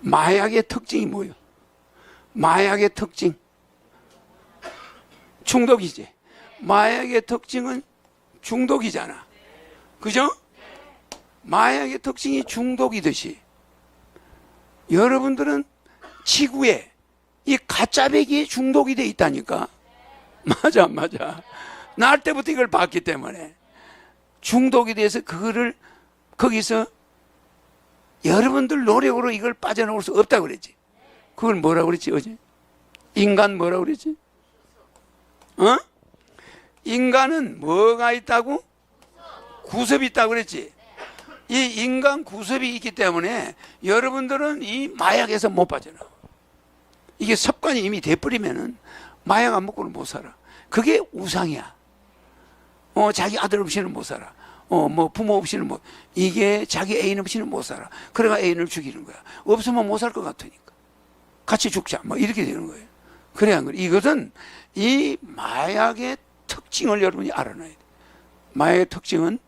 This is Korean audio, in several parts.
마약의 특징이 뭐예요? 마약의 특징. 중독이지. 마약의 특징은 중독이잖아. 그죠? 마약의 특징이 중독이듯이 여러분들은 지구에 이 가짜배기에 중독이 돼 있다니까. 맞아, 맞아. 날 때부터 이걸 봤기 때문에 중독이 돼서 그거를 거기서 여러분들 노력으로 이걸 빠져나올 수 없다고 그랬지. 그걸 뭐라고 그랬지, 어제? 인간 뭐라고 그랬지? 어? 인간은 뭐가 있다고? 구섭이 있다고 그랬지. 이 인간 구섭이 있기 때문에 여러분들은 이 마약에서 못 빠져나와. 이게 습관이 이미 돼버리면은 마약 안 먹고는 못 살아. 그게 우상이야. 어, 자기 아들 없이는 못 살아. 어, 뭐 부모 없이는 못. 이게 자기 애인 없이는 못 살아. 그래가 애인을 죽이는 거야. 없으면 못 살 것 같으니까. 같이 죽자. 뭐 이렇게 되는 거예요. 그래 안 그래? 이것은 이 마약의 특징을 여러분이 알아놔야 돼. 마약의 특징은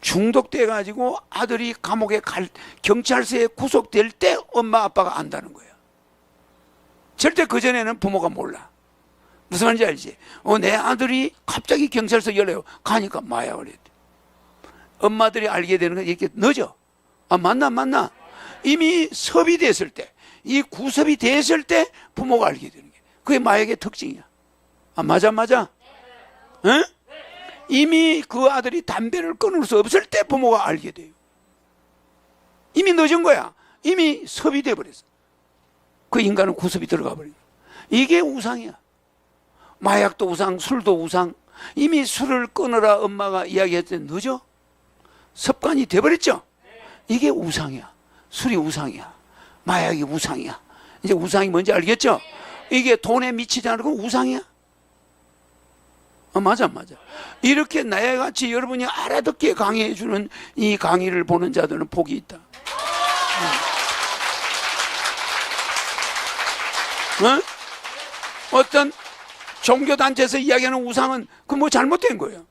중독돼 가지고 아들이 감옥에 갈 경찰서에 구속될 때 엄마 아빠가 안다는 거예요. 절대 그 전에는 부모가 몰라. 무슨 말인지 알지? 어, 내 아들이 갑자기 경찰서 열려요. 가니까 마약을 했대. 엄마들이 알게 되는 건 이렇게 늦어. 아, 맞나, 맞나? 이미 섭이 됐을 때, 이 구섭이 됐을 때 부모가 알게 되는 게. 그게 마약의 특징이야. 아, 맞아, 맞아? 응? 이미 그 아들이 담배를 끊을 수 없을 때 부모가 알게 돼요. 이미 늦은 거야. 이미 섭이 돼버렸어. 그 인간은 구섭이 들어가 버린 거야. 이게 우상이야. 마약도 우상, 술도 우상. 이미 술을 끊으라 엄마가 이야기했을 때 늦어? 습관이 돼버렸죠? 이게 우상이야. 술이 우상이야. 마약이 우상이야. 이제 우상이 뭔지 알겠죠? 이게 돈에 미치지 않고 우상이야. 어, 맞아, 맞아. 이렇게 나와 같이 여러분이 알아듣게 강의해 주는 이 강의를 보는 자들은 복이 있다. 어? 어떤 종교단체에서 이야기하는 우상은 그 뭐 잘못된 거예요.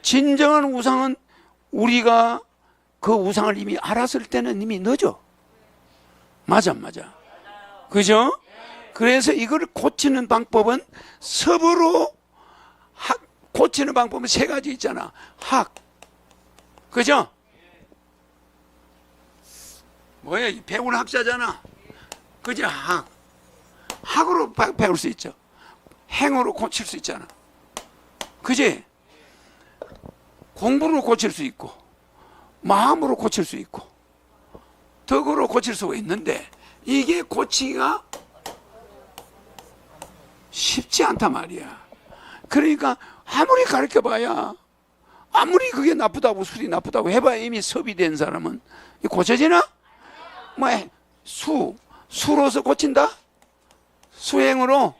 진정한 우상은 우리가 그 우상을 이미 알았을 때는 이미 늦어. 맞아, 맞아. 그죠? 그래서 이걸 고치는 방법은 섭으로 학, 고치는 방법은 세 가지 있잖아. 학. 그죠? 뭐야, 이 배운 학자잖아. 그죠? 학. 학으로 바- 배울 수 있죠. 행으로 고칠 수 있잖아. 그지? 공부로 고칠 수 있고, 마음으로 고칠 수 있고, 덕으로 고칠 수가 있는데, 이게 고치기가 쉽지 않단 말이야. 그러니까 아무리 가르쳐 봐야, 아무리 그게 나쁘다고, 술이 나쁘다고 해봐야 이미 섭이 된 사람은 고쳐지나? 뭐, 수, 수로서 고친다? 수행으로?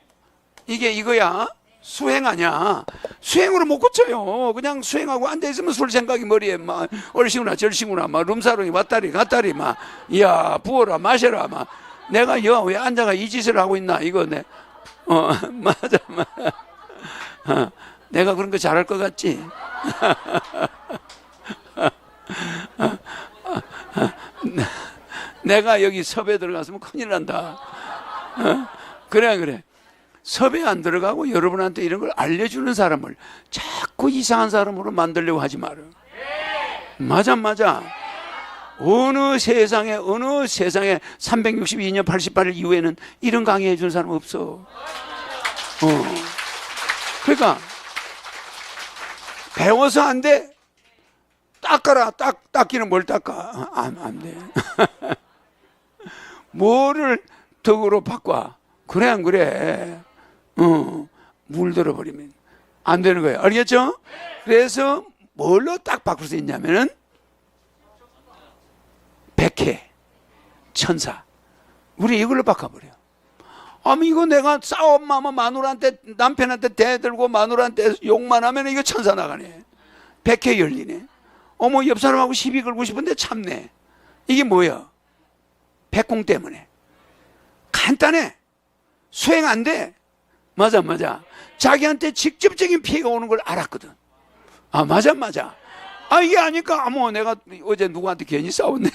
이게 이거야. 수행 아니야. 수행으로 못 고쳐요. 그냥 수행하고 앉아있으면 술 생각이 머리에 막 얼씨구나 절씨구나 막 룸사롱이 왔다리 갔다리 막 이야 부어라 마셔라 막 내가 여왜 앉아가 이 짓을 하고 있나 이거 내 어, 맞아 맞아 어, 내가 그런 거 잘할 것 같지 내가 여기 섭에 들어갔으면 큰일 난다 어? 그래 그래 섭외 안 들어가고 여러분한테 이런 걸 알려주는 사람을 자꾸 이상한 사람으로 만들려고 하지 마라. 맞아, 맞아. 어느 세상에, 어느 세상에 362년 88일 이후에는 이런 강의 해주는 사람 없어. 어. 그러니까, 배워서 안 돼. 닦아라. 닦, 닦기는 뭘 닦아. 안, 안 돼. 뭐를 덕으로 바꿔. 그래, 안 그래? 어, 물들어 버리면 안 되는 거예요. 알겠죠? 그래서 뭘로 딱 바꿀 수 있냐면은 백해, 천사. 우리 이걸로 바꿔버려. 아니 이거 내가 싸움만 마누라한테 남편한테 대들고 마누라한테 욕만 하면 이거 천사 나가네. 백해 열리네. 어머 옆 사람하고 시비 걸고 싶은데 참네. 이게 뭐야? 백공 때문에. 간단해. 수행 안 돼. 맞아, 맞아. 자기한테 직접적인 피해가 오는 걸 알았거든. 아, 맞아, 맞아. 아, 이게 아니까, 아, 뭐, 내가 어제 누구한테 괜히 싸웠네.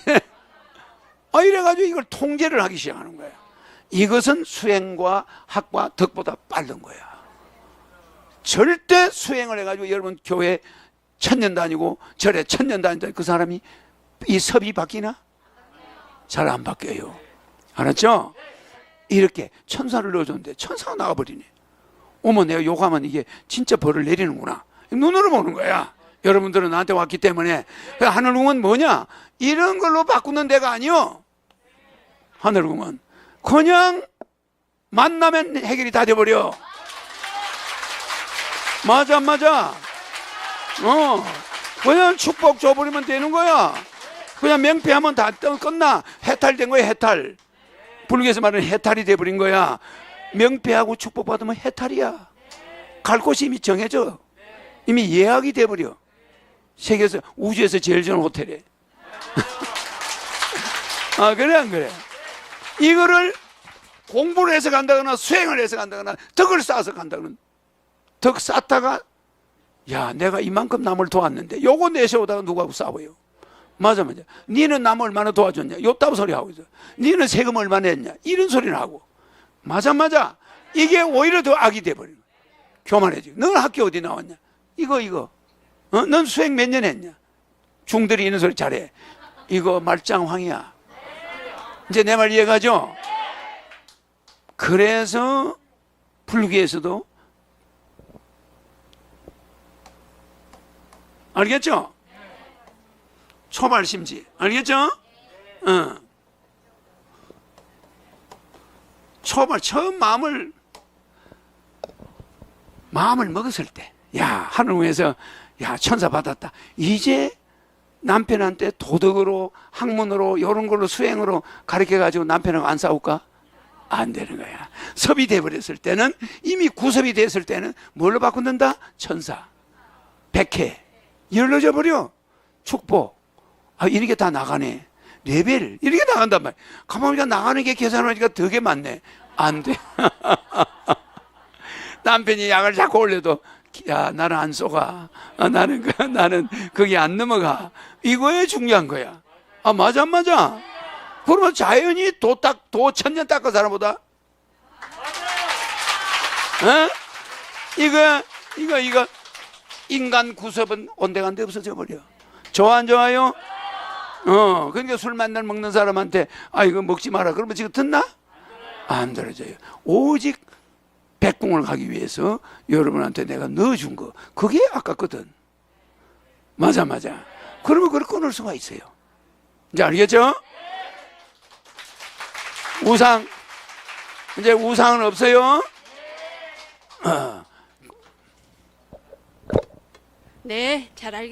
아, 아, 이래가지고 이걸 통제를 하기 시작하는 거야. 이것은 수행과 학과 덕보다 빠른 거야. 절대 수행을 해가지고 여러분 교회 천년 다니고 절에 천년 다닌다 그 사람이 이 섭이 바뀌나? 잘 안 바뀌어요. 알았죠? 이렇게 천사를 넣어줬는데 천사가 나가버리네. 어머 내가 욕하면 이게 진짜 벌을 내리는구나. 눈으로 보는 거야. 여러분들은 나한테 왔기 때문에 그 하늘궁은 뭐냐? 이런 걸로 바꾸는 데가 아니요. 하늘궁은 그냥 만나면 해결이 다 돼버려. 맞아 안 맞아. 어 그냥 축복 줘버리면 되는 거야. 그냥 명패하면 다 떠- 끝나. 해탈된 거야 해탈. 불교에서 말하는 해탈이 돼버린 거야. 명패하고 축복받으면 해탈이야. 갈 곳이 이미 정해져. 이미 예약이 돼버려. 세계에서 우주에서 제일 좋은 호텔에. 아 그래 안 그래? 이거를 공부를 해서 간다거나 수행을 해서 간다거나 덕을 쌓아서 간다거나 덕 쌓다가 야 내가 이만큼 남을 도왔는데 요거 내세우다가 누구하고 싸워요? 맞아 맞아. 니는 남 얼마나 도와줬냐? 요따구 소리 하고 있어. 니는 세금 얼마나 냈냐? 이런 소리를 하고. 맞아 맞아. 이게 오히려 더 악이 돼버리는 거야. 교만해지고. 넌 학교 어디 나왔냐? 이거 이거. 어? 넌 수행 몇 년 했냐? 중들이 이런 소리 잘해. 이거 말짱황이야. 이제 내 말 이해가죠? 그래서 불교에서도 알겠죠? 초발심지 알겠죠? 어. 초발 처음 마음을 마음을 먹었을 때, 야 하늘궁에서 야 천사 받았다. 이제 남편한테 도덕으로 학문으로 이런 걸로 수행으로 가르쳐 가지고 남편하고 안 싸울까? 안 되는 거야. 섭이 돼 버렸을 때는 이미 구섭이 됐을 때는 뭘로 바꾼다? 천사, 백해, 열려져 버려. 축복. 아 이렇게 다 나가네. 레벨 이렇게 나간단 말이야. 가만히 보니까 나가는 게 계산하니까 되게 많네. 안 돼. 남편이 약을 자꾸 올려도 야 나는 안 쏘가. 아, 나는 그, 나는 거기 안 넘어가. 이거에 중요한 거야. 아 맞아 안 맞아. 그러면 자연히 도딱 도 천년 닦은 사람보다. 어? 이거 이거 이거 인간 구섭은 온데간데 없어져 버려. 좋아 안 좋아요? 어, 그러니까 술 만날 먹는 사람한테 아 이거 먹지 마라. 그러면 지금 듣나? 안 들어져요. 오직 백궁을 가기 위해서 여러분한테 내가 넣어준 거 그게 아깝거든. 맞아 맞아. 그러면 그걸 끊을 수가 있어요. 이제 알겠죠? 우상 이제 우상은 없어요. 어. 네, 잘 알겠습니다.